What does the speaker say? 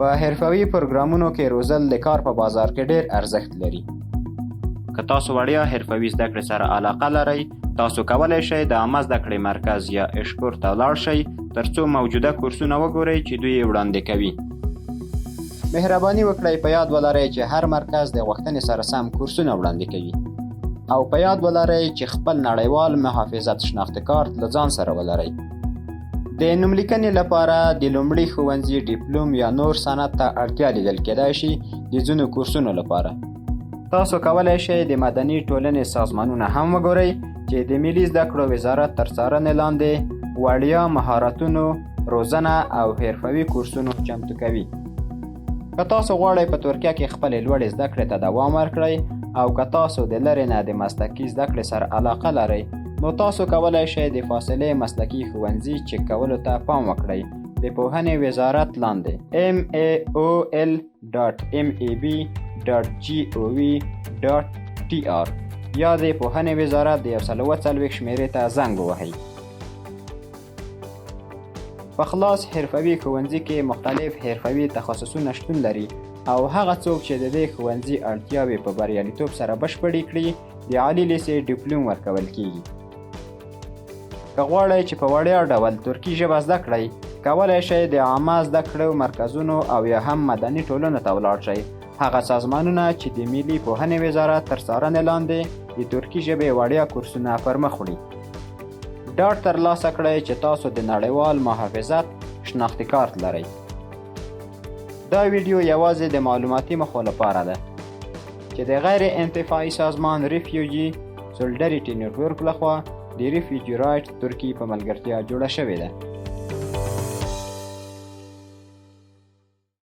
په حرفوي پروګرامونو کې روزل د کار په بازار کې ډیر ارزښت لري. که تاسو وړیا حرفوي زده کړې سره علاقه لرئ تاسو کولی شئ د عامه زده کړې مرکز یا اشکور ته ولاړ شئ ترڅو موجوده کورسونه وګورئ چې دوی یې وړاندې کوي. مهرباني وکړئ په یاد ولرئ چې هر مرکز د غوښتنې سره سم کورسونه وړاندې کوي. او په یاد ولرئ چې خپل نړیوال محافظت شناخت کارت له ځان سره ولرئ د نوملیکنې لپاره د لومړي ښوونځي ډیپلوم یا نور سند ته اړتیا لیدل کېدای شي د ځینو کورسونو لپاره. تاسو کولی شئ د مدني ټولنې سازمانونه هم وګورئ چې د ملي زده کړو وزارت تر څارنې لاندې وړیا مهارتونو روزنه او حرفوي کورسونو چمتو کوي. که تاسو غواړئ په ترکیه کې خپلې لوړې زده کړې ته دوام ورکړئ او که تاسو د لرې نه د مسلکي زده کړې سره علاقه لرئ نو تاسو کولی شئ د فاصلې مسلکي ښوونځي چک کولو ته پام وکړئ. د پوهنې وزارت لاندې maol.mab.gov.tr یا د پوهنې وزارت د یو سل اوه څلوېښت شمېرې ته زنګ ووهئ. په خلاص حرفوي ښوونځي کې مختلف حرفوي تخصصونه شتون لري او هغه څوک چې د دې ښوونځي اړتیاوې په بریالیتوب سره بشپړې کړي د عالی لیسې ډیپلوم ورکول کیږي که غواړئ چې په وړیا ډول ترکی ژبه زده کړئ کولی شئ د عامه زده کړو مرکزونو او یا هم مدني ټولنو ته ولاړ شئ. هغه سازمانونه چې د ملي پوهنې وزارت تر څارنې لاندې د ترکی ژبې وړیا کورسونه پر مخ وړي. ډاډ ترلاسه کړئ چې تاسو د نړیوال محافظت شناختی کارت لرئ. دا ویډیو یوازې د معلوماتي مخو لپاره ده چې د غیر انتفاعي سازمان ریفیوجي سولډریټي نټورک لخوا د ریفیوجي رایټ ترکی په ملګرتیا جوړه شوې ده